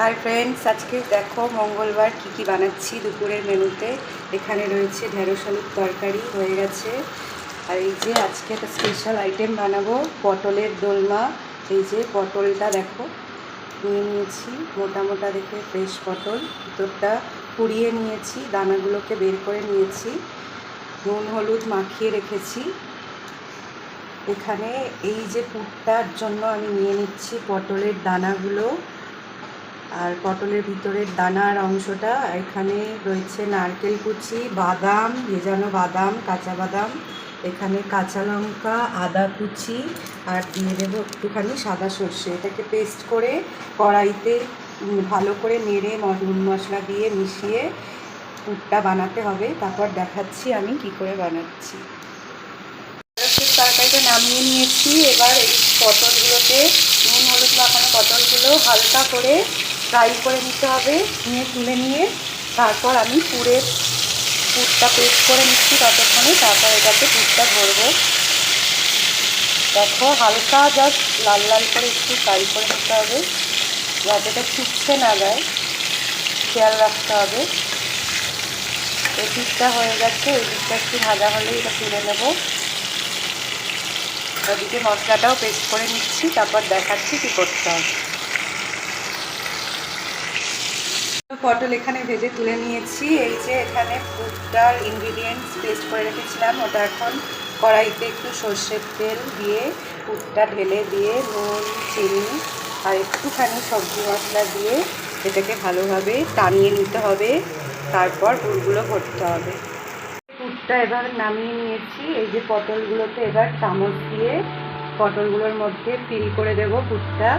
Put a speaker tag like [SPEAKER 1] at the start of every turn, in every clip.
[SPEAKER 1] Hi friends আজকে দেখো মঙ্গলবার কি কি বানাচ্ছি দুপুরের মেনুতে। এখানে রয়েছে ঢেঁড়স আলুর তরকারি হয়ে গেছে। আর এই যে আজকে একটা স্পেশাল আইটেম বানাবো, পটলের দোলমা। এই যে পটলটা দেখো, নিয়ে নিয়েছি। মোটা মোটা দেখে ফ্রেশ পটল। ভিতরটা পুড়িয়ে নিয়েছি, দানাগুলোকে বের করে নিয়েছি। নুন, হলুদ মাখিয়ে রেখেছি। এখানে এই যে পুরটার জন্য আমি নিয়ে নিচ্ছি পটলের দানাগুলো। আর পটলের ভিতরের দানার অংশটা এখানে রয়েছে নারকেল কুচি, বাদাম, ভেজানো বাদাম, কাঁচা বাদাম, এখানে কাঁচা লঙ্কা, আদা কুচি আর দিয়ে দেবো একটুখানি সাদা সর্ষে। এটাকে পেস্ট করে কড়াইতে ভালো করে নেড়ে নুন মশলা দিয়ে মিশিয়ে পুরটা বানাতে হবে। তারপর দেখাচ্ছি আমি কি করে বানাচ্ছি। তরকারিটা নামিয়ে নিয়েছি। এবার এই পটলগুলোতে নুন, হলুদ মাখানো পটলগুলো হালকা করে ফ্রাই করে নিতে হবে, নিয়ে তুলে নিয়ে তারপর আমি পুরের পুরটা পেস্ট করে নিচ্ছি ততক্ষণে, তারপর এটাতে পুরটা ভরবো দেখো হালকা জাস্ট লাল লাল করে একটু ফ্রাই করে নিতে হবে, যাতে এটা ছিটছে না যায়। খেয়াল রাখতে হবে। এই দিকটা হয়ে গেছে এই দিকটা একটু ভাজা হলেই এটা তুলে নেব। ওদিকে মশলাটাও পেস্ট করে নিচ্ছি, তারপর দেখাচ্ছি কী করতে হবে পটল এখানে ভেজে তুলে নিয়েছি। এই যে এখানে ফুডটার ইনগ্রিডিয়েন্টস পেস্ট করে রেখেছিলাম। ওটা এখন কড়াইতে একটু সর্ষের তেল দিয়ে, ফুডটা ঢেলে দিয়ে, নুন, চিনি আর একটুখানি সবজি মশলা দিয়ে এটাকে ভালোভাবে টানিয়ে নিতে হবে। তারপর পুরগুলো ভরতে হবে। পুরটা এবার নামিয়ে নিয়েছি। এই যে পটলগুলোতে এবার চামচ দিয়ে পটলগুলোর মধ্যে ফিল করে দেব পুরটা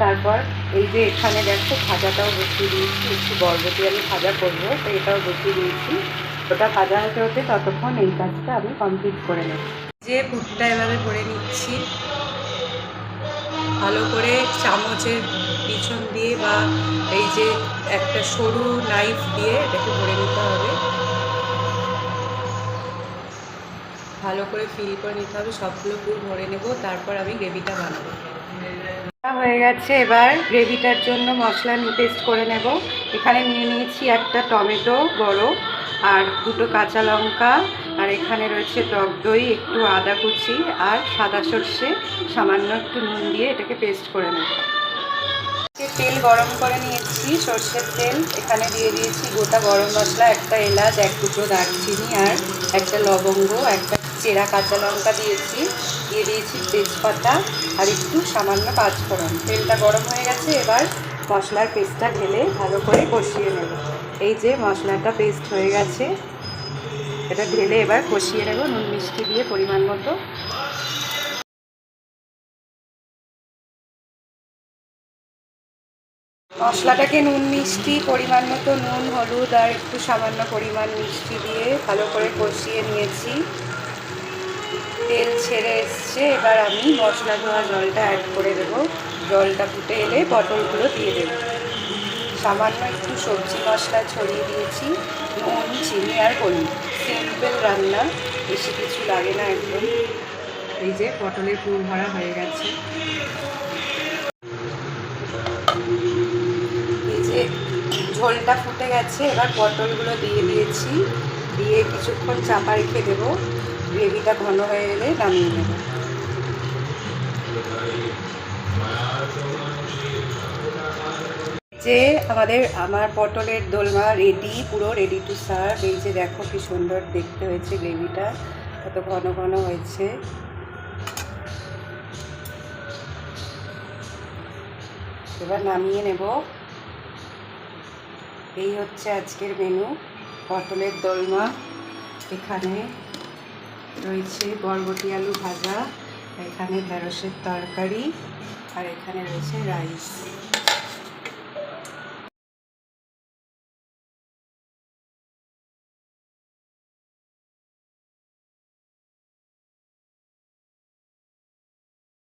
[SPEAKER 1] তারপর এই যে এখানে দেখো ভাজাটাও বসিয়ে দিয়েছি, একটু বরবটি আমি ভাজা করব, তো এটাও বসিয়ে দিয়েছি। ওটা ভাজা হতে হতে ততক্ষণ এই কাজটা আমি কমপ্লিট করে নেব। যে পুরটা এভাবে করে নিচ্ছি, ভালো করে চামচের পিছন দিয়ে বা এই যে একটা সরু নাইফ দিয়ে এটাকে ভরে নিতে হবে। ভালো করে ফিল করে নিতে হবে, সবগুলো পুর ভরে নেব, তারপর আমি গ্রেভিটা বানাবো। হয়ে গেছে এবার গ্রেভিটার জন্য মশলা পেস্ট করে নেব। এখানে নিয়ে নিয়েছি একটা টমেটো বড় আর দুটো কাঁচা লঙ্কা আর এখানে রয়েছে টক দই, একটু আদা কুচি আর সাদা সর্ষে, সামান্য একটু নুন দিয়ে এটাকে পেস্ট করে নেব। তেল গরম করে নিয়েছি, সর্ষের তেল। এখানে দিয়ে দিয়েছি গোটা গরম মশলা, একটা এলাচ, এক দুটো দারচিনি আর একটা লবঙ্গ, একটা চেরা কাঁচা লঙ্কা দিয়েছি। দিয়ে দিয়েছি তেজপাতা আর একটু সামান্য পাঁচফোড়ন। তেলটা গরম হয়ে গেছে, এবার মশলার পেস্টটা ঢেলে ভালো করে কষিয়ে নেব। এই যে মশলাটা পেস্ট হয়ে গেছে, এটা ঢেলে এবার কষিয়ে নেব নুন মিষ্টি দিয়ে পরিমাণ মতো। মশলাটাকে নুন মিষ্টি পরিমাণ মতো, নুন, হলুদ আর একটু সামান্য পরিমাণ মিষ্টি দিয়ে ভালো করে কষিয়ে নিয়েছি। তেল ছেড়ে এসছে, এবার আমি মশলা ধোয়া জলটা অ্যাড করে দেবো। জলটা ফুটে এলে পটলগুলো দিয়ে দেবো। সামান্য একটু সবজি মশলা ছড়িয়ে দিয়েছি, নুন, চিনি আর হলুদ। সিম্পল রান্না, বেশি কিছু লাগে না একদম। এই যে পটলের পুর ভরা হয়ে গেছে। এই যে ঝোলটা ফুটে গেছে, এবার পটলগুলো দিয়ে দিয়েছি। দিয়ে কিছুক্ষণ চাপা রেখে দেবো। গ্রেভিটা ঘন হয়ে এলে নামিয়ে নেব। যে আমাদের, আমার পটলের দোলমা রেডি পুরো রেডি টু সার্ভ এই যে দেখো কি সুন্দর দেখতে হয়েছে গ্রেভিটা, কত ঘন ঘন হয়েছে। এবার নামিয়ে নেব। এই হচ্ছে আজকের মেনু পটলের দোলমা এখানে। রয়েছে বরবটি আলু ভাজা এখানে ঢেঁড়সের তরকারি আর এখানে রয়েছে রাইস।